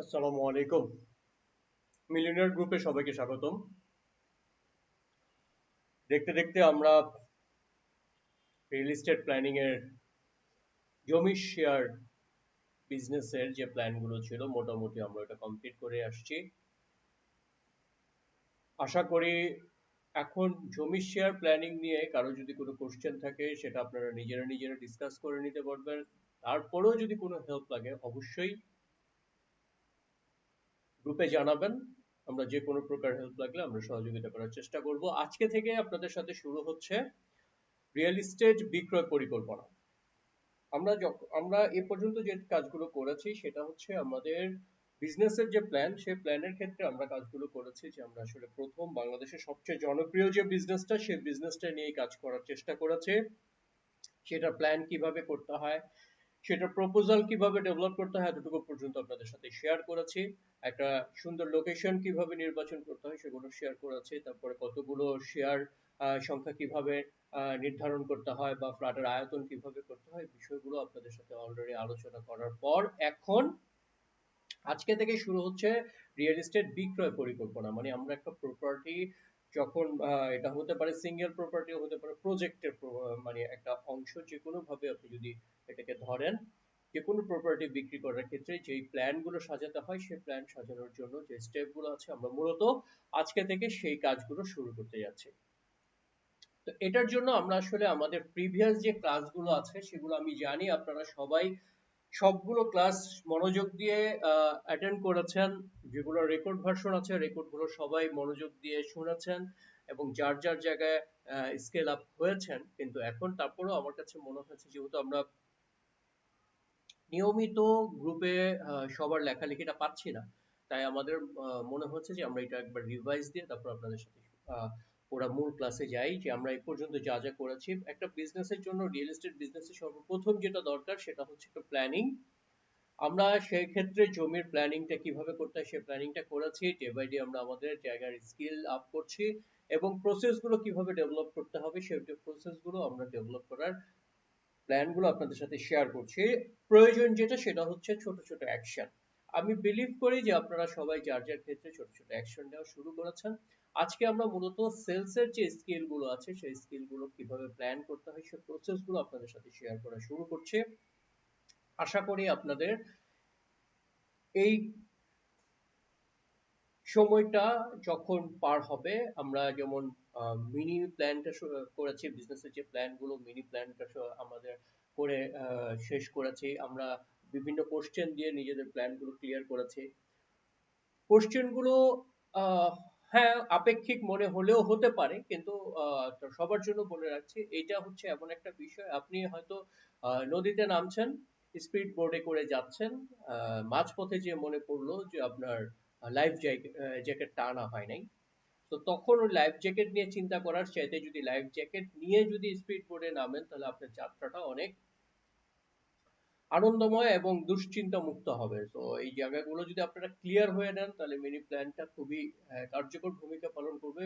আসসালামু আলাইকুম। মিলিনিয়ার গ্রুপে সবাইকে স্বাগতম। দেখতে দেখতে আমরা রিয়েল এস্টেট প্ল্যানিং এর জমি শেয়ার বিজনেসের যে প্ল্যানগুলো ছিল, মোটামুটি আমরা এটা কমপ্লিট করে আসছি। আশা করি এখন জমি শেয়ার প্ল্যানিং নিয়ে কারও যদি কোনো কোশ্চেন থাকে, সেটা আপনারা নিজেরা নিজেরা ডিসকাস করে নিতে পারবেন। তারপরেও যদি কোনো হেল্প লাগে, অবশ্যই গ্রুপে জানাবেন। আমরা যে কোনো প্রকার হেল্প লাগলে আমরা সহযোগিতা করার চেষ্টা করব। আজকে থেকে আপনাদের সাথে শুরু হচ্ছে রিয়েল এস্টেট বিক্রয় পরিকল্পনা। আমরা আমরা এ পর্যন্ত যে কাজগুলো করেছি সেটা হচ্ছে আমাদের বিজনেসের যে প্ল্যান সেই প্ল্যানের ক্ষেত্রে আমরা কাজগুলো করেছি যে আমরা আসলে প্রথম বাংলাদেশের সবচেয়ে জনপ্রিয় যে বিজনেসটা সেই বিজনেসটা নিয়ে কাজ করার চেষ্টা করেছি। সেটা প্ল্যান কীভাবে করতে হয় সেটা প্রপোজাল কীভাবে ডেভেলপ করতে হয় এতটুকু পর্যন্ত আপনাদের সাথে শেয়ার করেছি। একটা সুন্দর লোকেশন কীভাবে নির্বাচন করতে হয় সেগুলো শেয়ার করেছি। তারপরে কতগুলো শেয়ার সংখ্যা কীভাবে নির্ধারণ করতে হয় বা ফ্ল্যাটের আয়তন কীভাবে করতে হয় বিষয়গুলো আপনাদের সাথে অলরেডি আলোচনা করার পর এখন আজকে থেকে শুরু হচ্ছে রিয়েল এস্টেট বিক্রয় পরিকল্পনা। মানে আমরা একটা প্রপার্টি যখন এটা হতে পারে সিঙ্গেল প্রপার্টি হতে পারে প্রজেক্টের মানে একটা অংশ যে ভাবে আপনি যদি এটাকে ধরেন যে কোনো প্রপার্টি বিক্রি করার ক্ষেত্রে যেই প্ল্যানগুলো সাজাতে হয় সেই প্ল্যান সাজানোর জন্য যে স্টেপগুলো আছে, আমরা মূলত আজকে থেকে সেই কাজগুলো শুরু করতে যাচ্ছি। তো এটার জন্য আমরা আসলে আমাদের প্রিভিয়াস যে ক্লাসগুলো আছে, সেগুলো আমি জানি, আপনারা সবাই সবগুলো ক্লাস মনোযোগ দিয়ে অ্যাটেন্ড করেছেন, যেগুলো রেকর্ড ভার্সন আছে রেকর্ডগুলো সবাই মনোযোগ দিয়ে শুনেছেন এবং যার যার জায়গায় স্কেল আপ হয়েছেন, কিন্তু এখন তারপরেও আমার কাছে মনে হয়েছে যেহেতু আমরা নিয়মিত গ্রুপে সবার লেখালেখিটা পাচ্ছি না, তাই আমাদের মনে হচ্ছে যে আমরা এটা একবার রিভাইজ দিয়ে তারপর আপনাদের সাথে ওরা মূল ক্লাসে যাই যে আমরা এই পর্যন্ত যা যা করেছি। একটা বিজনেসের জন্য রিয়েল এস্টেট বিজনেসের সর্বপ্রথম যেটা দরকার সেটা হচ্ছে একটা প্ল্যানিং আমরা সেই ক্ষেত্রে জমির প্ল্যানিংটা কীভাবে করতে হয়, সেই প্ল্যানিংটা করেছি। ডে বাই ডে আমরা আমাদের জায়গার স্কিল আপ করছি এবং প্রসেসগুলো কীভাবে ডেভেলপ করতে হবে, সেই প্রসেসগুলো আমরা ডেভেলপ করার প্ল্যানগুলো আপনাদের সাথে শেয়ার করছি। প্রয়োজন যেটা, সেটা হচ্ছে ছোট ছোট অ্যাকশন আমি বিলিভ করি যে আপনারা সবাই যার যার ক্ষেত্রে ছোট ছোট অ্যাকশন নেওয়া শুরু করেছেন। আজকে আমরা মূলত সেলসের যে স্কিলগুলো আছে, সেই স্কিলগুলো কীভাবে প্ল্যান করতে হয়, সেই প্রসেসগুলো আপনাদের সাথে শেয়ার করা শুরু করছে। আশা করি আপনাদের এই সময়টা যখন পার হবে, আমরা যেমন মিনি প্ল্যানটা করেছি বিজনেসের যে প্ল্যানগুলো মিনি প্ল্যানটা আমাদের করে শেষ করেছি। আমরা বিভিন্ন কোশ্চেন দিয়ে নিজেদের প্ল্যানগুলো ক্লিয়ার করেছি। কোশ্চেনগুলো হ্যাঁ আপেক্ষিক মনে হলেও হতে পারে, কিন্তু সবার জন্য বলে রাখছি, এটা হচ্ছে এমন একটা বিষয়, আপনি হয়তো নদীতে নামছেন স্পিড বোর্ডে করে যাচ্ছেন মাঝপথে যে মনে পড়ল যে আপনার লাইফ জ্যাকেট টানা হয় নাই, তো তখন ওই লাইফ জ্যাকেট নিয়ে চিন্তা করার চাইতে যদি লাইফ জ্যাকেট নিয়ে যদি স্পিড বোর্ডে নামেন, তাহলে আপনার যাত্রাটা অনেক আনন্দময় এবং দুশ্চিন্তা মুক্ত হবে। তো এই জায়গাগুলো যদি আপনারা ক্লিয়ার হয়ে নেন, তাহলে মিনি প্ল্যানটা খুবই কার্যকর ভূমিকা পালন করবে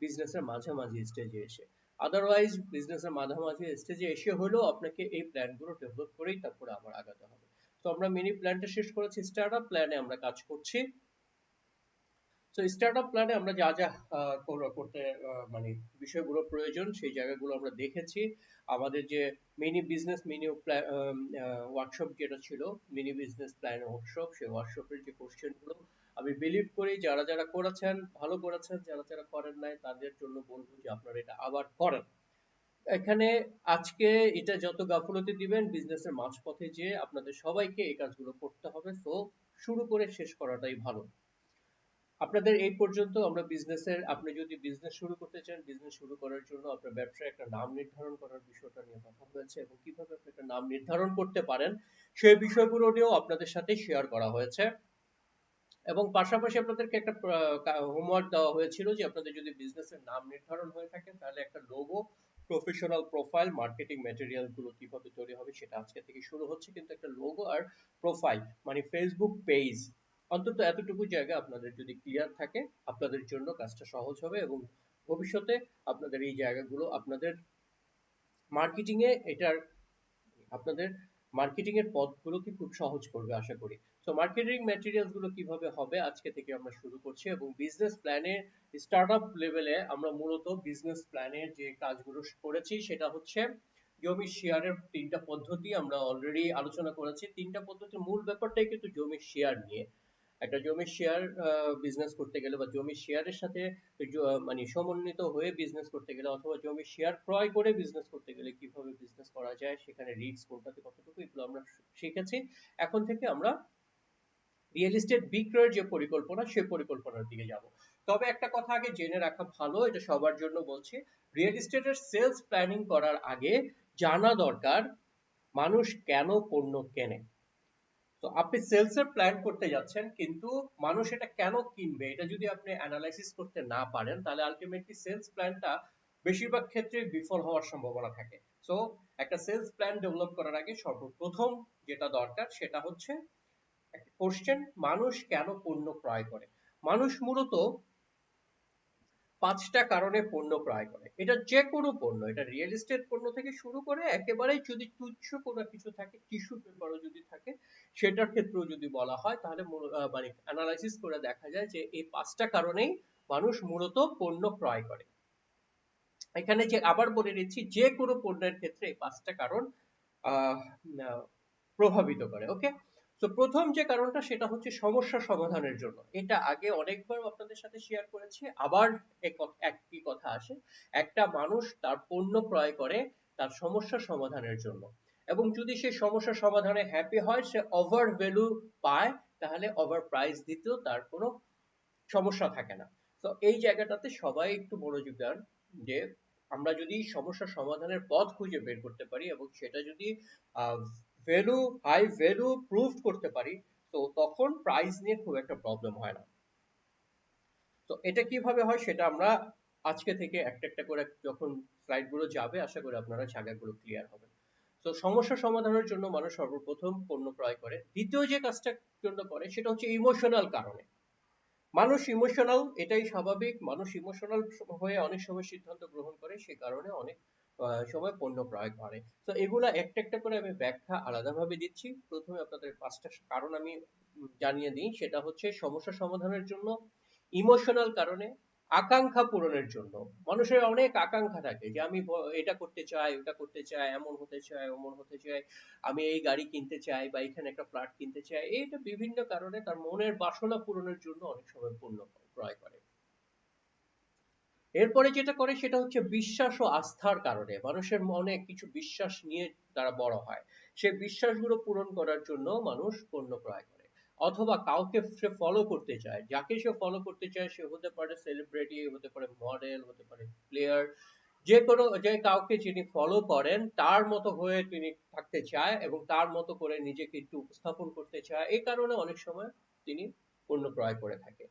বিজনেসের মাঝামাঝি স্টেজে এসে। আদারওয়াইজ বিজনেসের মাঝামাঝি স্টেজে এসে হলেও আপনাকে এই প্ল্যানগুলো ডেভেলপ করেই তারপরে আবার আগাতে হবে। তো আমরা মিনি প্ল্যানটা শেষ করেছি স্টার্ট আপ প্ল্যানে আমরা কাজ করছি। তো স্টার্টআপ প্ল্যানে আমরা যা যা করতে মানে বিষয়গুলো প্রয়োজন, সেই জায়গাগুলো আমরা দেখেছি। আমাদের যে মিনি বিজনেস মিনি ওয়ার্কশপ যেটা ছিল মিনি বিজনেস প্ল্যান ওয়ার্কশপ সেই ওয়ার্কশপের যে কোশ্চেনগুলো আমি বিলিভ করি, যারা যারা করেছেন, ভালো করেছেন, যারা যারা করেন নাই, তাদের জন্য বলব যে আপনারা এটা আবার করেন। এখানে আজকে এটা যত গাফলতি দিবেন বিজনেসের মাঝপথে যে আপনাদের সবাইকে এই কাজগুলো করতে হবে। তো শুরু করে শেষ করাটাই ভালো। আপনাদের এই পর্যন্ত আমরা বিজনেসের আপনি যদি বিজনেস শুরু করতে চান বিজনেস শুরু করার জন্য আপনার ব্যবসায় একটা নাম নির্ধারণ করার বিষয়টা নিয়ে কথা হয়েছে এবং কীভাবে আপনি একটা নাম নির্ধারণ করতে পারেন সেই বিষয়গুলো নিয়েও আপনাদের সাথে শেয়ার করা হয়েছে। এবং পাশাপাশি আপনাদেরকে একটা হোমওয়ার্ক দেওয়া হয়েছিল যে আপনাদের যদি বিজনেসের নাম নির্ধারণ হয়ে থাকে, তাহলে একটা লোগো প্রফেশনাল প্রোফাইল মার্কেটিং ম্যাটেরিয়ালগুলো কীভাবে তৈরি হবে সেটা আজকে থেকে শুরু হচ্ছে। কিন্তু একটা লোগো আর প্রোফাইল মানে ফেসবুক পেজ অন্তত এতটুকু জায়গা আপনাদের যদি ক্লিয়ার থাকে, আপনাদের জন্য কাজটা সহজ হবে এবং ভবিষ্যতে আপনাদের এই জায়গাগুলো আপনাদের মার্কেটিং এ এটার, আপনাদের মার্কেটিং এর পথগুলোকে খুব সহজ করবে আশা করি। তো মার্কেটিং ম্যাটেরিয়ালসগুলো কীভাবে হবে আজকে থেকে আমরা শুরু করছি এবং বিজনেস প্ল্যানের স্টার্টআপ লেভেলে আমরা মূলত বিজনেস প্ল্যানের যে কাজগুলো করেছি সেটা হচ্ছে জমি শেয়ারের তিনটা পদ্ধতি আমরা অলরেডি আলোচনা করেছি। তিনটা পদ্ধতির মূল ব্যাপারটাই কিন্তু জমির শেয়ার নিয়ে। একটা জমির শেয়ার বিজনেস করতে গেলে বা জমির শেয়ারের সাথে মানে সমন্বিত হয়ে বিজনেস করতে গেলে অথবা জমির শেয়ার ক্রয় করে বিজনেস করতে গেলে কীভাবে বিজনেস করা যায়, সেখানে রিস্ক কোনটাতে কতটুকু, এগুলো আমরা শিখেছি। এখন থেকে আমরা রিয়েল এস্টেট বিক্রয়ের যে পরিকল্পনা, সে পরিকল্পনার দিকে যাব। তবে একটা কথা আগে জেনে রাখা ভালো, এটা সবার জন্য বলছি রিয়েল এস্টেটের সেলস প্ল্যানিং করার আগে জানা দরকার, মানুষ কেন পণ্য কেনে। তো আপনি সেলস এর প্ল্যান করতে যাচ্ছেন, কিন্তু মানুষ এটা কেন কিনবে? এটা যদি আপনি অ্যানালাইসিস করতে না পারেন, তাহলে আলটিমেটলি সেলস প্ল্যানটা বেশিরভাগ ক্ষেত্রে বিফল হওয়ার সম্ভাবনা থাকে। সো একটা সেলস প্ল্যান ডেভেলপ করার আগে সর্বপ্রথম যেটা দরকার, সেটা হচ্ছে, একটা কোশ্চেন মানুষ কেন পণ্য ক্রয় করে? মানুষ মূলত পাঁচটা কারণে পণ্য ক্রয় করে। এটা যে কোনো পণ্য, এটা রিয়েল এস্টেট পণ্য থেকে শুরু করে একেবারে যদি তুচ্ছ কোনো কিছু থাকে টিস্যু পেপারও যদি থাকে, সেটার ক্ষেত্রেও যদি বলা হয়, তাহলে মানে অ্যানালাইসিস করে দেখা যায় যে এই পাঁচটা কারণেই মানুষ মূলত পণ্য ক্রয় করে। এখানে যে আবার বলে নিচ্ছি যে কোনো পণ্যের ক্ষেত্রে এই পাঁচটা কারণ প্রভাবিত করে ওকে তো প্রথম যে কারণটা সেটা হচ্ছে সমস্যা সমাধানের জন্য। এটা আগে অনেকবার আপনাদের সাথে শেয়ার করেছি, আবার একই কথা আসে। একটা মানুষ তার পণ্য ক্রয় করে তার সমস্যা সমাধানের জন্য। এবং যদি সে সমস্যা সমাধানে হ্যাপি হয়, সে ওভার ভ্যালু পায়, তাহলে ওভার প্রাইস দিতেও তার কোনো সমস্যা থাকে না। তো এই জায়গাটাতে সবাই একটু মনোযোগ দেন যে আমরা যদি সমস্যা সমাধানের পথ খুঁজে বের করতে পারি এবং সেটা যদি ভ্যালু হাই ভ্যালু প্রুভ করতে পারি, তো তখন প্রাইস নিয়ে খুব একটা প্রবলেম হয় না। তো এটা কীভাবে হয় সেটা আমরা আজকে থেকে একটা একটা করে যখন স্লাইডগুলো যাবে, আশা করি আপনারা জায়গাগুলো ক্লিয়ার হবে। তো সমস্যা সমাধানের জন্য মানুষ সর্বপ্রথম পণ্য ক্রয় করে। দ্বিতীয় যে কাজটা জন্য করে সেটা হচ্ছে ইমোশনাল কারণে। মানুষ ইমোশনাল এটাই স্বাভাবিক। মানুষ ইমোশনাল হয়ে অনেক সময় সিদ্ধান্ত গ্রহণ করে, সে কারণে অনেক সময় পণ্য ক্রয় করে। তো এগুলা একটা একটা করে আমি ব্যাখ্যা আলাদাভাবে দিচ্ছি। প্রথমে আপনাদের পাঁচটা কারণ আমি জানিয়ে দিই। সেটা হচ্ছে সমস্যা সমাধানের জন্য ইমোশনাল কারণে, আকাঙ্ক্ষা পূরণের জন্য। মানুষের অনেক আকাঙ্ক্ষা থাকে যে, আমি এটা করতে চাই, ওটা করতে চাই, এমন হতে চাই অমন হতে চাই, আমি এই গাড়ি কিনতে চাই বা এখানে একটা ফ্ল্যাট কিনতে চাই। এইটা বিভিন্ন কারণে তার মনের বাসনা পূরণের জন্য অনেক সময় পণ্য ক্রয় করে। এরপরে যেটা করে সেটা হচ্ছে বিশ্বাস ও আস্থার কারণে মানুষের মনে কিছু বিশ্বাস নিয়ে তারা বড় হয়। সে বিশ্বাসগুলো পূরণ করার জন্য মানুষ পণ্য ক্রয় করে। অথবা কাউকে সে ফলো করতে চায়। যাকে সে ফলো করতে চায় সে হতে পারে সেলিব্রিটি হতে পারে মডেল হতে পারে প্লেয়ার যে কোনো, যে কাউকে যিনি ফলো করেন, তার মতো হয়ে তিনি থাকতে চায় এবং তার মতো করে নিজেকে একটু উপস্থাপন করতে চায়। এই কারণে অনেক সময় তিনি পণ্য ক্রয় করে থাকে।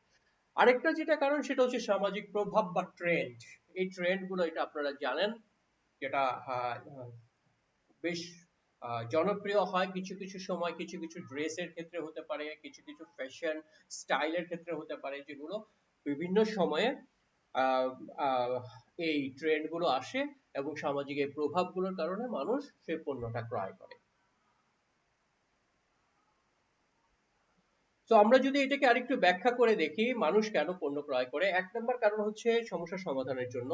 আরেকটা যেটা কারণ, সেটা হচ্ছে সামাজিক প্রভাব বা ট্রেন্ড এই ট্রেন্ডগুলো এটা আপনারা জানেন, যেটা বেশ জনপ্রিয় হয় কিছু কিছু সময়, কিছু কিছু ড্রেসের ক্ষেত্রে হতে পারে, কিছু কিছু ফ্যাশন স্টাইলের ক্ষেত্রে হতে পারে, যেগুলো বিভিন্ন সময়ে এই ট্রেন্ডগুলো আসে এবং সামাজিক এই প্রভাবগুলোর কারণে মানুষ সেই পণ্যটা ক্রয় করে। তো আমরা যদি এটাকে আরেকটু ব্যাখ্যা করে দেখি, মানুষ কেন পণ্য ক্রয় করে? এক নম্বর কারণ হচ্ছে সমস্যা সমাধানের জন্য।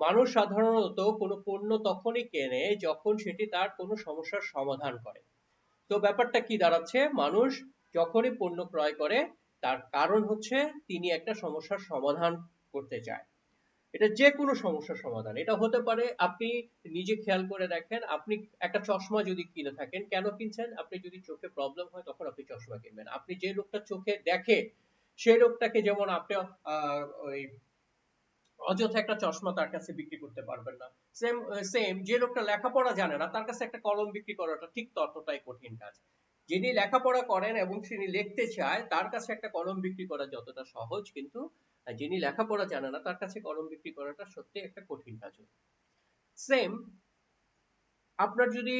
মানুষ সাধারণত কোনো পণ্য তখনই কেনে যখন সেটি তার কোনো সমস্যার সমাধান করে। তো ব্যাপারটা কি দাঁড়াচ্ছে? মানুষ যখনই পণ্য ক্রয় করে, তার কারণ হচ্ছে তিনি একটা সমস্যার সমাধান করতে চায়। এটা যে কোনো সমস্যার সমাধান। এটা হতে পারে আপনি নিজে খেয়াল করে দেখেন, আপনি একটা চশমা যদি কিনে থাকেন, কেন কিনছেন? আপনি যদি চোখে প্রবলেম হয়, তখন আপনি চশমা কিনবেন। আপনি যে লোকটা চোখে দেখে, সেই লোকটাকে যেমন আপনি ওই অযথা একটা চশমা তার কাছে বিক্রি করতে পারবেন না। সেম সেম যে লোকটা লেখাপড়া জানে না, তার কাছে একটা কলম বিক্রি করাটা ঠিক ততটাই কঠিন কাজ। যিনি লেখাপড়া করেন এবং তিনি লিখতে চায়, তার কাছে একটা কলম বিক্রি করা যতটা সহজ, কিন্তু যিনি লেখাপড়া জানে না, তার কাছে কলম বিক্রি করাটা সত্যি একটা কঠিন কাজ সেম আপনার যদি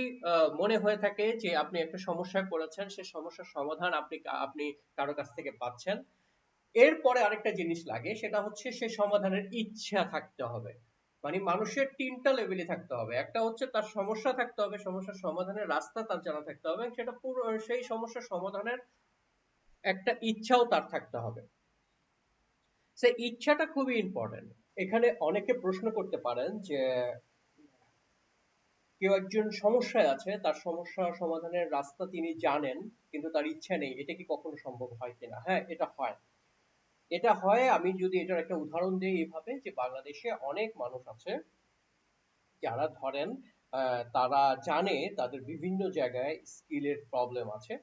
মনে হয়ে থাকে যে আপনি একটা সমস্যায় পড়েছেন সে সমস্যার সমাধান আপনি আপনি কারও কাছ থেকে পাচ্ছেন, এরপরে আরেকটা জিনিস লাগে, সেটা হচ্ছে সে সমাধানের ইচ্ছা থাকতে হবে। মানে মানুষের তিনটা লেভেলে থাকতে হবে। একটা হচ্ছে তার সমস্যা থাকতে হবে, সমস্যার সমাধানের রাস্তা তার জানা থাকতে হবে সেটা পুরো, সেই সমস্যার সমাধানের একটা ইচ্ছাও তার থাকতে হবে। সেই ইচ্ছাটা খুবই ইম্পর্টেন্ট এখানে অনেকে প্রশ্ন করতে পারেন যে, কেউ একজন সমস্যায় আছে, তার সমস্যা সমাধানের রাস্তা তিনি জানেন, কিন্তু তার ইচ্ছা নেই, এটা কি কখনো সম্ভব হয় কিনা? হ্যাঁ এটা হয়। এটা হয়, আমি যদি এটার একটা উদাহরণ দিই এইভাবে যে বাংলাদেশে অনেক মানুষ আছে, যারা ধরেন তারা জানে তাদের বিভিন্ন জায়গায় স্কিলের প্রবলেম আছে।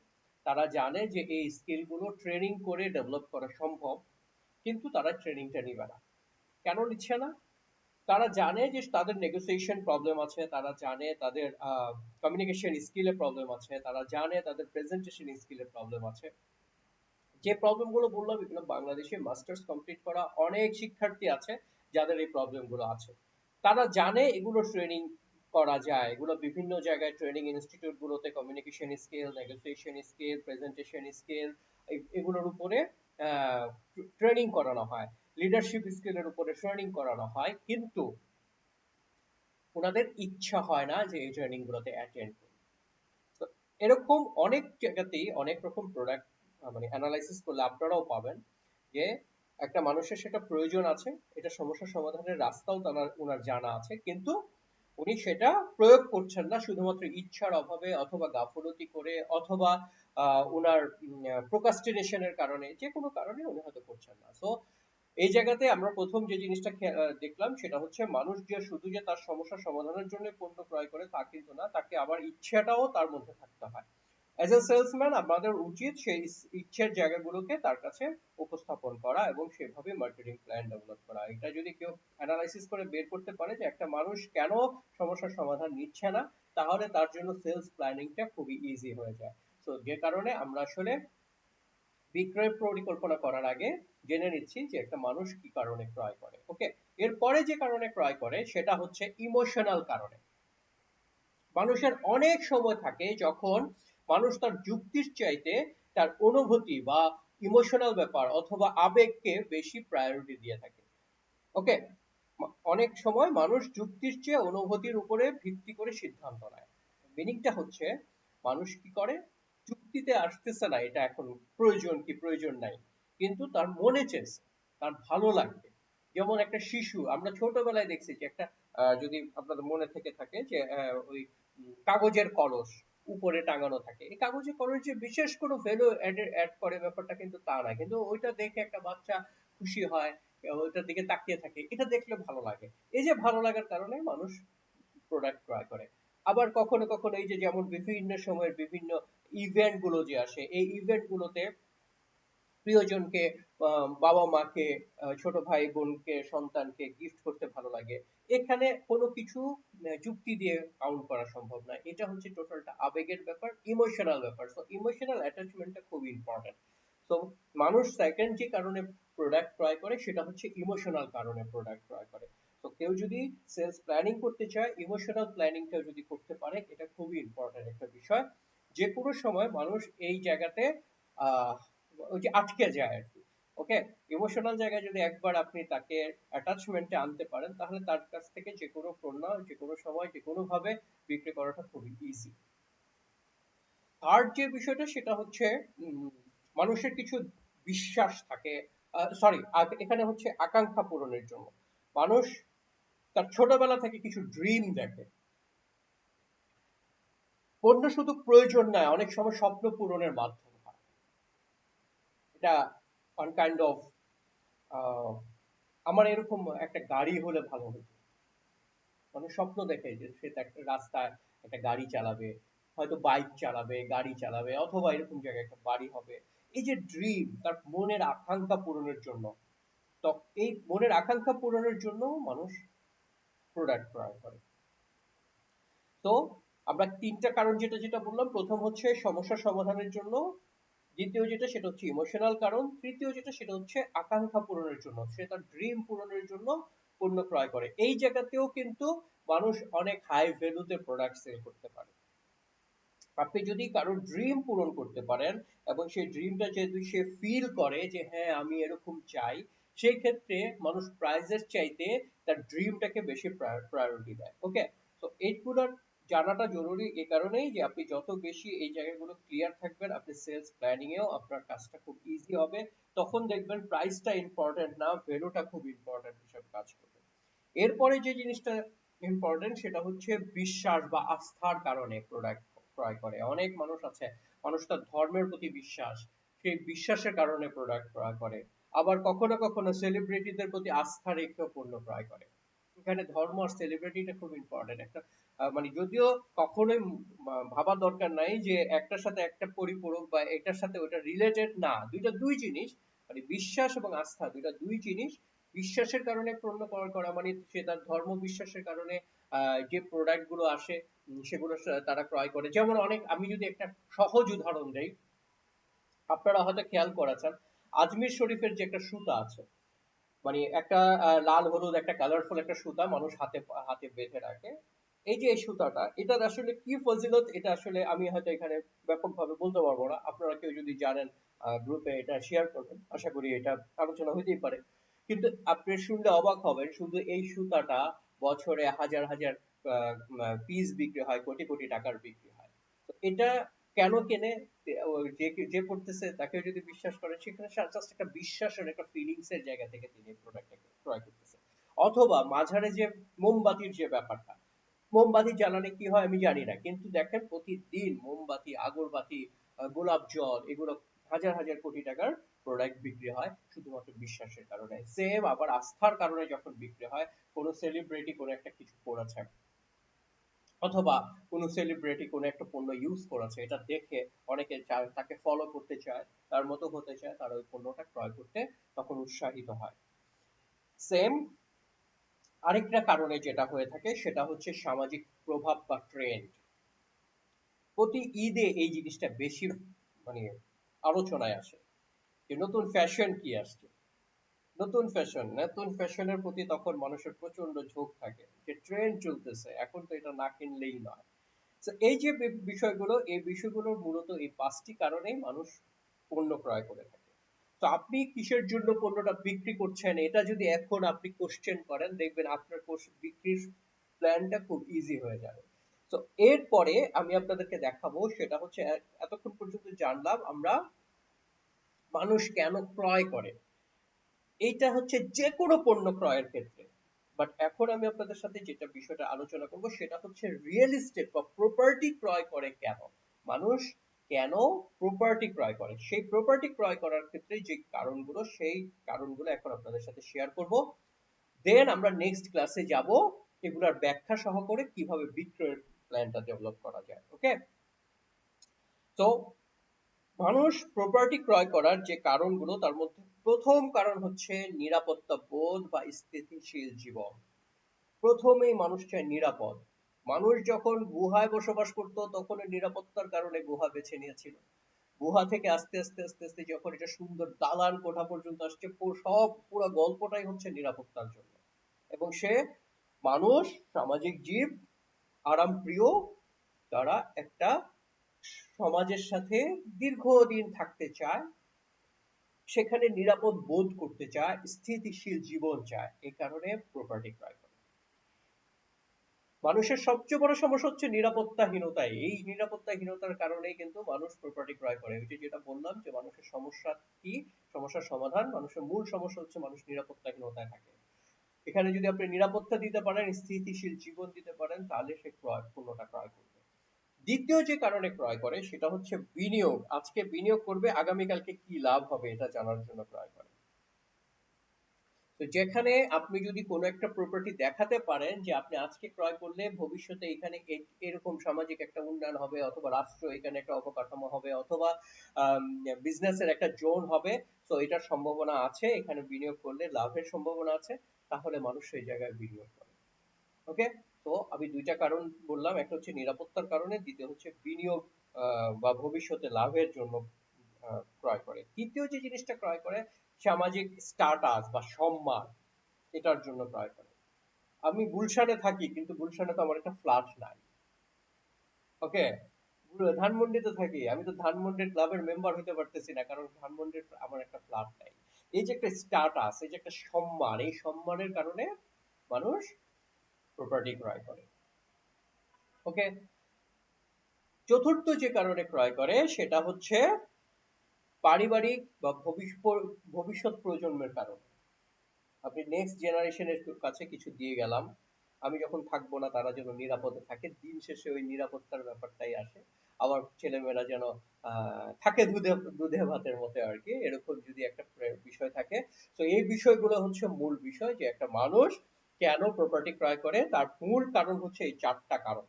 তারা জানে যে এই স্কিলগুলো ট্রেনিং করে ডেভেলপ করা সম্ভব। কিন্তু তারা ট্রেনিংটা নিবে না। কেন নিচ্ছে না? তারা জানে যে তাদের নেগোসিয়েশন প্রবলেম আছে, তারা জানে তাদের কমিউনিকেশন স্কিলের প্রবলেম আছে, তারা জানে তাদের প্রেজেন্টেশন স্কিলের প্রবলেম আছে। যে প্রবলেমগুলো বললাম, এগুলো বাংলাদেশে মাস্টার্স কমপ্লিট করা অনেক শিক্ষার্থী আছে, যাদের এই প্রবলেমগুলো আছে। তারা জানে এগুলো ট্রেনিং করা যায়, এগুলো বিভিন্ন জায়গায় ট্রেনিং ইনস্টিটিউট গুলোতে communication skill negotiation skill presentation skill এগুলোর উপরে ট্রেনিং করানো হয়। লিডারশিপ স্কিলের উপরে ট্রেনিং করানো হয়, কিন্তু ওনাদের ইচ্ছা হয় না যে এই ট্রেনিং গুলোতে অ্যাটেন্ড করবে এরকম অনেক জায়গাতেই অনেক রকম প্রোডাক্ট মানে অ্যানালাইসিস করলে আপনারাও পাবেন যে একটা মানুষের সেটা প্রয়োজন আছে, এটা সমস্যা সমাধানের রাস্তাও তার, ওনার জানা আছে, কিন্তু উনি সেটা প্রয়োগ করছেন না শুধুমাত্র ইচ্ছার অভাবে অথবা গাফলতি করে অথবা ওনার প্রোকাস্টিনেশনের কারণে, যে কোনো কারণে উনি হয়তো করছেন না। সো এই জায়গাতে আমরা প্রথম যে জিনিসটা দেখলাম সেটা হচ্ছে মানুষ যে শুধু যে তার সমস্যা সমাধানের জন্য পণ্য ক্রয় করে তা কিন্তু না, তাকে আবার ইচ্ছাটাও তার মধ্যে থাকতে হয়। অ্যাজ এ সেলসম্যান আমাদের উচিত সেই ইচ্ছের জায়গাগুলোকে তার কাছে উপস্থাপন করা এবং সেভাবে মার্কেটিং প্ল্যান ডেভেলপ করা। এটা যদি কেউ অ্যানালাইসিস করে বের করতে পারে যে একটা মানুষ কেন সমস্যার সমাধান নিচ্ছে না, তাহলে তার জন্য সেলস প্ল্যানিংটা খুবই ইজি হয়ে যায়। তো যে কারণে আমরা আসলে বিক্রয় পরিকল্পনা করার আগে জেনে নিচ্ছি যে একটা মানুষ কি কারণে ক্রয় করে ওকে এরপরে যে কারণে ক্রয় করে সেটা হচ্ছে ইমোশনাল কারণে। মানুষের অনেক সময় থাকে যখন মানুষ তার যুক্তির চাইতে তার অনুভূতি বা ইমোশনাল ব্যাপার অথবা আবেগকে বেশি প্রায়োরিটি দিয়ে থাকে ওকে অনেক সময় মানুষ যুক্তির চেয়ে অনুভূতির উপরে ভিত্তি করে সিদ্ধান্ত নেয়। মিনিংটা হচ্ছে মানুষ কি করে? যুক্তিতে আসতেছে না এটা এখন। প্রয়োজন কি, প্রয়োজন নাই। কিন্তু তার মনে চেয়েছে, তার ভালো লাগবে। যেমন একটা শিশু, আমরা ছোটবেলায় দেখছি যে একটা যদি আপনাদের মনে থেকে থাকে যে ওই কাগজের কলস উপরে টাঙানো থাকে। এই কাগজে কলস যে বিশেষ কোনো ভ্যালু অ্যাড করে ব্যাপারটা কিন্তু তা না। কিন্তু ওইটা দেখে একটা বাচ্চা খুশি হয় ওইটার দিকে তাকিয়ে থাকে, এটা দেখলে ভালো লাগে। এই যে ভালো লাগার কারণে মানুষ প্রোডাক্ট ক্রয় করে। আবার কখনো কখনো এই যে যেমন বিভিন্ন সময়ের বিভিন্ন ইভেন্টগুলো যে আসে, এই ইভেন্ট গুলোতে প্রিয়জনকে বাবা মাকে ছোট ভাই বোনকে, সন্তানকে গিফট করতে ভালো লাগে। এখানে কোনো কিছু যুক্তি দিয়ে কাউন্ট করা সম্ভব না। এটা হচ্ছে টোটালটা আবেগের ব্যাপার ইমোশনাল ব্যাপার। সো ইমোশনাল অ্যাটাচমেন্টটা খুব ইম্পর্টেন্ট তো মানুষ সেকেন্ড যে কারণে প্রোডাক্ট ক্রয় করে, সেটা হচ্ছে ইমোশনাল কারণে প্রোডাক্ট ক্রয় করে। তো কেউ যদি সেলস প্ল্যানিং করতে চায় ইমোশনাল প্ল্যানিংটা যদি করতে পারে, এটা খুবই ইম্পর্টেন্ট একটা বিষয়। যে কোনো সময় মানুষ এই জায়গাতে ওই যে আটকে যায় আর কি ওকে ইমোশনাল জায়গায় যদি একবার আপনি তাকে অ্যাটাচমেন্টে আনতে পারেন, তাহলে তার কাছ থেকে যে কোনো পণ্য যে কোনো সময় যে কোনো ভাবে বিক্রি করাটা খুবই ইজি আর যে বিষয়টা, সেটা হচ্ছে মানুষের কিছু বিশ্বাস থাকে সরি এখানে হচ্ছে আকাঙ্ক্ষা পূরণের জন্য। মানুষ তার ছোটবেলা থেকে কিছু ড্রিম দেখে। পণ্য শুধু প্রয়োজন নয়, অনেক সময় স্বপ্ন পূরণের মাধ্যম হয়। এটা কাইন্ড অফ আমার এরকম একটা গাড়ি হলে ভালো হতো। মানে স্বপ্ন দেখে যে সে রাস্তায় একটা গাড়ি চালাবে, হয়তো বাইক চালাবে, গাড়ি চালাবে, অথবা এরকম জায়গায় একটা বাড়ি হবে। এই যে ড্রিম তার মনের আকাঙ্ক্ষা পূরণের জন্য, তো, এই মনের আকাঙ্ক্ষা পূরণের জন্য মানুষ প্রোডাক্ট ক্রয় করে। তো আমরা তিনটা কারণ যেটা যেটা বললাম, প্রথম হচ্ছে সমস্যা সমাধানের জন্য, দ্বিতীয় যেটা, সেটা হচ্ছে ইমোশনাল কারণ, তৃতীয় যেটা, সেটা হচ্ছে আকাঙ্ক্ষা পূরণের জন্য, সে তার ড্রিম পূরণের জন্য পণ্য ক্রয় করে। এই জায়গাতেও কিন্তু মানুষ অনেক হাই ভ্যালুতে প্রোডাক্ট সেল করতে পারে। আপনি যদি কারোর ড্রিম পূরণ করতে পারেন এবং সেই ড্রিমটা যেহেতু সে ফিল করে যে হ্যাঁ আমি এরকম চাই সেই ক্ষেত্রে মানুষ প্রাইজের চাইতে তার ড্রিমটাকে বেশি প্রায়োরিটি দেয় ওকে তো এইগুলোর জানাটা জরুরি এই কারণেই যে আপনি যত বেশি এই জায়গাগুলো ক্লিয়ার থাকবেন, আপনি সেলস প্ল্যানিং এও আপনার কাজটা খুব ইজি হবে, তখন দেখবেন প্রাইসটা ইম্পর্টেন্ট না ভ্যালুটা খুব ইম্পর্টেন্ট হিসেবে কাজ করবে। এরপরে যে জিনিসটা ইম্পর্টেন্ট সেটা হচ্ছে বিশ্বাস বা আস্থার কারণে প্রোডাক্ট ক্রয় করে। অনেক মানুষ আছে, মানুষ তার ধর্মের প্রতি বিশ্বাস, সেই বিশ্বাসের কারণে প্রোডাক্ট ক্রয় করে। আবার কখনো কখনো সেলিব্রিটিদের প্রতি আস্থা রেখেও পণ্য ক্রয় করে। এখানে ধর্ম আর সেলিব্রিটিটা খুব ইম্পর্টেন্ট একটা মানে যদিও কখনোই ভাবা দরকার নাই যে একটার সাথে একটা পরিপূরক বা এটার সাথে ওটা রিলেটেড না। দুইটা দুই জিনিস মানে বিশ্বাস এবং আস্থা, দুইটা দুই জিনিস। বিশ্বাসের কারণে পণ্য ক্রয় করা মানে সে তার ধর্ম বিশ্বাসের কারণে যে প্রোডাক্টগুলো আসে সেগুলো তারা ক্রয় করে। যেমন অনেক, আমি যদি একটা সহজ উদাহরণ দেই, আপনারা হয়তো খেয়াল করেছেন আজমির শরীফের যে একটা সুতা আছে মানে একটা লাল, হলুদ, একটা কালারফুল একটা সুতা মানুষ হাতে হাতে বেঁধে রাখে। এই যে এই সুতাটা, এটার আসলে কি ফজিলত, এটা আসলে আমি হয়তো এখানে ব্যাপকভাবে বলতে পারব না। আপনারা কেউ যদি জানেন গ্রুপে এটা শেয়ার করবেন। আশা করি এটা আলোচনা হইতেই পারে। কিন্তু আপনি শুনলে অবাক হবেন, শুধু এই সুতাটা বছরে হাজার হাজার পিস বিক্রি হয়, কোটি কোটি টাকার বিক্রি হয়। এটা কেন কেনে যে পড়তেছে তাকে যদি বিশ্বাস করে, সেখানে জাস্ট একটা বিশ্বাসের, একটা ফিলিংস এর জায়গা থেকে তিনি প্রোডাক্টটাকে ক্রয় করতেছে। অথবা মাঝারে যে মোমবাতির যে ব্যাপারটা মোমবাতি জ্বালালে কি হয় আমি জানি না, কিন্তু দেখেন প্রতিদিন মোমবাতি, আগরবাতি গোলাপ জল, এগুলো হাজার হাজার কোটি টাকার প্রোডাক্ট বিক্রি হয় শুধুমাত্র বিশ্বাসের কারণে। সেম আবার আস্থার কারণে যখন বিক্রি হয়, কোন সেলিব্রিটি কোন একটা কিছু করেছে। অথবা কোন সেলিব্রিটি কোন একটা পণ্য ইউজ করেছে, এটা দেখে অনেকে তাকে ফলো করতে চায়, তার মতো হতে চায়, তারা ওই পণ্যটা ক্রয় করতে তখন উৎসাহিত হয়। সেম আরেকটা কারণে যেটা হয়ে থাকে, সেটা হচ্ছে সামাজিক প্রভাব বা ট্রেন্ড প্রতি ঈদে এই জিনিসটা বেশি মানে আলোচনায় আসে। যে নতুন ফ্যাশন কি আসছে? নতুন ফ্যাশন নতুন ফ্যাশনের প্রতি তখন মানুষের প্রচণ্ড ঝোঁক থাকে। যে ট্রেন্ড চলতেছে, এখন তো এটা না কিনলেই নয়। তো এই যে বিষয়গুলো, এই বিষয়গুলোর মূলত এই পাঁচটি কারণেই মানুষ পণ্য ক্রয় করে থাকে। তো আপনি কিসের জন্য পণ্যটা বিক্রি করছেন? এটা যদি এখন আপনি কোশ্চেন করেন, দেখবেন আপনার বিক্রির প্ল্যানটা খুব ইজি হয়ে যাবে। তো এরপরে আমি আপনাদেরকে দেখাবো, সেটা হচ্ছে এতক্ষণ পর্যন্ত জানলাম আমরা মানুষ কেন ক্রয় করে। এইটা হচ্ছে যে কোনো পণ্য ক্রয়ের ক্ষেত্রে। বাট এখন আমি আপনাদের সাথে যেটা বিষয়টা আলোচনা করব, সেটা হচ্ছে রিয়েল এস্টেট বা প্রপার্টি ক্রয় করে কেন? মানুষ কেন প্রপার্টি ক্রয় করে? সেই প্রপার্টি ক্রয় করার ক্ষেত্রে যে কারণগুলো, সেই কারণগুলো এখন আপনাদের সাথে শেয়ার করব। দেন আমরা নেক্সট ক্লাসে যাব, এগুলার ব্যাখ্যা সহ করে কীভাবে বিক্রয়ের প্ল্যানটা ডেভেলপ করা যায় ওকে তো মানুষ প্রপার্টি ক্রয় করার যে কারণগুলো, তার মধ্যে প্রথম কারণ হচ্ছে নিরাপত্তা বোধ বা স্থিতিশীল জীবন। প্রথমেই মানুষ চায় নিরাপদ। মানুষ যখন গুহায় বসবাস করত তখন নিরাপত্তার কারণে গুহা বেছে নিয়েছিল। গুহা থেকে আস্তে আস্তে আস্তে আস্তে যখন এটা সুন্দর দালান কোঠা পর্যন্ত আসছে সব পুরো গল্পটাই হচ্ছে নিরাপত্তার জন্য। এবং সে মানুষ, সামাজিক জীব আরাম প্রিয় তারা একটা সমাজের সাথে দীর্ঘদিন থাকতে চায়। সেখানে নিরাপদ বোধ করতে চায়, স্থিতিশীল জীবন চায় এই কারণে প্রপার্টি ক্রয় করে। মানুষের সবচেয়ে বড় সমস্যা হচ্ছে নিরাপত্তাহীনতা। এই নিরাপত্তাহীনতার কারণেই কিন্তু মানুষ প্রপার্টি ক্রয় করে। ওই যেটা বললাম যে মানুষের সমস্যা কি? সমস্যার সমাধান, মানুষের মূল সমস্যা হচ্ছে মানুষ নিরাপত্তাহীনতায় থাকে। এখানে যদি আপনি নিরাপত্তা দিতে পারেন, স্থিতিশীল জীবন দিতে পারেন, তাহলে সে ক্রয় পণ্যটা ক্রয় করবে। দ্বিতীয় যে কারণে ক্রয় করে সেটা হচ্ছে বিনিয়োগ। আজকে বিনিয়োগ করবে, আগামীকালকে কি লাভ হবে এটা জানার জন্য ক্রয় করে। তো যেখানে আপনি যদি কোনো একটা প্রপার্টি দেখাতে পারেন যে আপনি আজকে ক্রয় করলে ভবিষ্যতে এখানে এরকম সামাজিক একটা উন্নয়ন হবে অথবা রাষ্ট্র এখানে একটা অবকাঠামো হবে অথবা বিজনেসের একটা জোন হবে, তো এটার সম্ভাবনা আছে, এখানে বিনিয়োগ করলে লাভের সম্ভাবনা আছে, তাহলে মানুষ সেই জায়গায় বিনিয়োগ করে। ওকে তো আমি দুইটা কারণ বললাম, একটা হচ্ছে নিরাপত্তার কারণে, দ্বিতীয় হচ্ছে বিনিয়োগ বা ভবিষ্যতে লাভের জন্য ক্রয় করে। তৃতীয় যে জিনিসটা ক্রয় করে, সামাজিক স্ট্যাটাস বা সম্মান, এটার জন্য ক্রয় করে। আমি গুলশানে থাকি, কিন্তু গুলশানে তো আমার একটা ফ্ল্যাট নাই। ওকে ধানমন্ডিতে থাকি। আমি তো ধানমন্ডির ক্লাবের মেম্বার হতে পারতেছি না, কারণ ধানমন্ডির আমার একটা ফ্ল্যাট নাই। এই যে একটা স্ট্যাটাস এই যে একটা সম্মান, এই সম্মানের কারণে মানুষ প্রপার্টি ক্রয় করে। ওকে চতুর্থ যে কারণে ক্রয় করে, সেটা হচ্ছে পারিবারিক বা ভবিষ্যৎ প্রজন্মের কারণে। আপনি নেক্সট জেনারেশনের কাছে কিছু দিয়ে গেলাম, আমি যখন থাকব না, তারা যেন নিরাপদে থাকে, দিন শেষে ওই নিরাপত্তার ব্যাপারটাই আসে। আমার ছেলেমেয়েরা যেন থাকে দুধে দুধে ভাতের মতো আর কি, এরকম যদি একটা বিষয় থাকে। তো এই বিষয়গুলো হচ্ছে মূল বিষয় যে একটা মানুষ কেন প্রপার্টি ক্রয় করে? তার মূল কারণ হচ্ছে এই চারটা কারণ।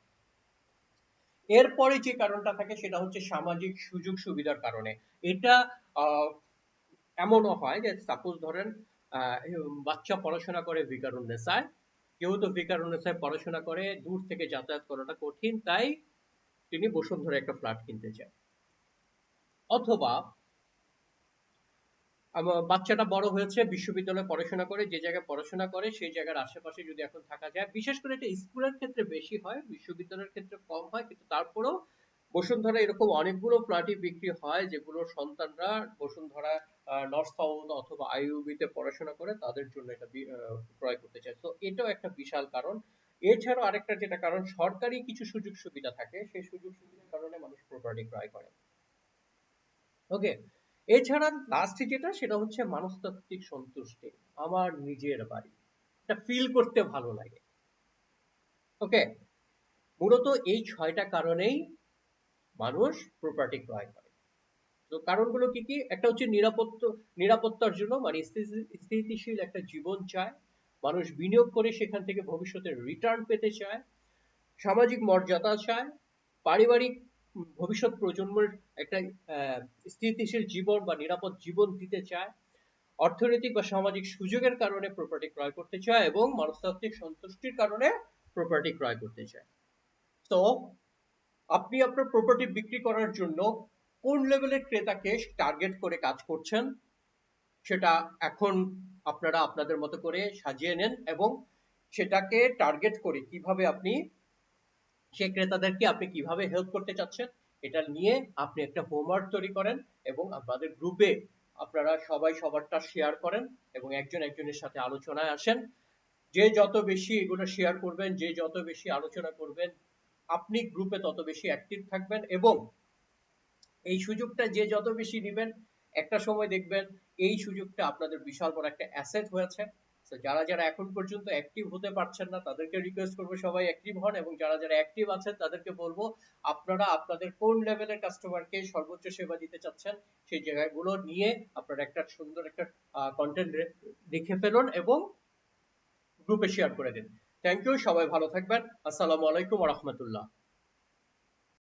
এরপরে যে কারণটা থাকে সেটা হচ্ছে সামাজিক সুযোগ সুবিধার কারণে। এটা এমনও হয় যে সাপোজ ধরেন বাচ্চা পড়াশোনা করে ভিকারুন্নেসায় কেউ তো ভিকারুন্নেসায় পড়াশোনা করে, দূর থেকে যাতায়াত করাটা কঠিন, তাই তিনি বসুন্ধরা একটা ফ্ল্যাট কিনতে চান অথবা বাচ্চাটা বড় হয়েছে, বিশ্ববিদ্যালয়ে পড়াশোনা করে, যে জায়গায় পড়াশোনা করে, সেই জায়গার আশেপাশে যদি এখন থাকা যায়, বিশেষ করে এটা স্কুলের ক্ষেত্রে বেশি হয়, বিশ্ববিদ্যালয়ের ক্ষেত্রে কম হয়, কিন্তু তারপরেও বসুন্ধরা এরকম অনেকগুলো ফ্ল্যাটই বিক্রি হয় যেগুলোর সন্তানরা বসুন্ধরা নর্থ সাউথ অথবা আইইউবিতে পড়াশোনা করে, তাদের জন্য এটা ক্রয় করতে চায়। তো এটাও একটা বিশাল কারণ। এছাড়াও আরেকটা যেটা কারণ, সরকারি কিছু সুযোগ সুবিধা থাকে, সেই সুযোগ সুবিধার কারণে মানুষ প্রপার্টি ক্রয় করে। ওকে এছাড়া লাস্টে যেটা, সেটা হচ্ছে মানসতাত্ত্বিক সন্তুষ্টি, আমার নিজের বাড়ি। এটা ফিল করতে ভালো লাগে। ওকে মূলত এই ছয়টা কারণেই মানুষ প্রপার্টি ক্রয় করে। তো কারণগুলো কি কি? একটা হচ্ছে নিরাপত্তা, নিরাপত্তার জন্য মানে স্থিতিশীল একটা জীবন চায়। মানুষ বিনিয়োগ করে সেখান থেকে ভবিষ্যতে রিটার্ন পেতে চায়। সামাজিক মর্যাদা চায়। পারিবারিক ভবিষ্যৎ প্রজন্মের একটা স্থিতিশীল জীবন বা নিরাপদ জীবন দিতে চায়, অর্থনৈতিক বা সামাজিক সুযোগের কারণে প্রপার্টি ক্রয় করতে চায় এবং মনস্তাত্ত্বিক সন্তুষ্টির কারণে প্রপার্টি ক্রয় করতে চায়। তো আপনি আপনার প্রপার্টি বিক্রি করার জন্য কোন লেভেলের ক্রেতাকে টার্গেট করে কাজ করছেন, সেটা এখন আপনারা আপনাদের মতো করে সাজিয়ে নেন এবং সেটাকে টার্গেট করে কীভাবে আপনি সেই ক্রেতাদেরকে আপনি কীভাবে হেল্প করতে চাচ্ছেন, এটা নিয়ে আপনি একটা হোমওয়ার্ক তৈরি করেন এবং আপনাদের গ্রুপে আপনারা সবাই সবারটা শেয়ার করেন এবং একজন একজনের সাথে আলোচনায় আসেন। যে যত বেশি এগুলো শেয়ার করবেন, যে যত বেশি আলোচনা করবেন, আপনি গ্রুপে তত বেশি অ্যাক্টিভ থাকবেন এবং এই সুযোগটা যে যত বেশি নেবেন, একটা সময় দেখবেন এই সুযোগটা আপনাদের বিশাল বড় একটা অ্যাসেট হয়েছে। যারা যারা এখন পর্যন্ত অ্যাক্টিভ হতে পারছেন না, তাদেরকে রিকোয়েস্ট করব সবাই অ্যাক্টিভ হন এবং যারা যারা অ্যাক্টিভ আছেন, তাদেরকে বলব আপনারা আপনাদের কোন লেভেলের কাস্টমারকে সর্বোচ্চ সেবা দিতে চাচ্ছেন, সেই জায়গাগুলো নিয়ে আপনারা একটা সুন্দর একটা কন্টেন্ট লিখে ফেলুন এবং গ্রুপে শেয়ার করে দিন। থ্যাংক ইউ সবাই ভালো থাকবেন। আসসালামু আলাইকুম রহমতুল্লাহ।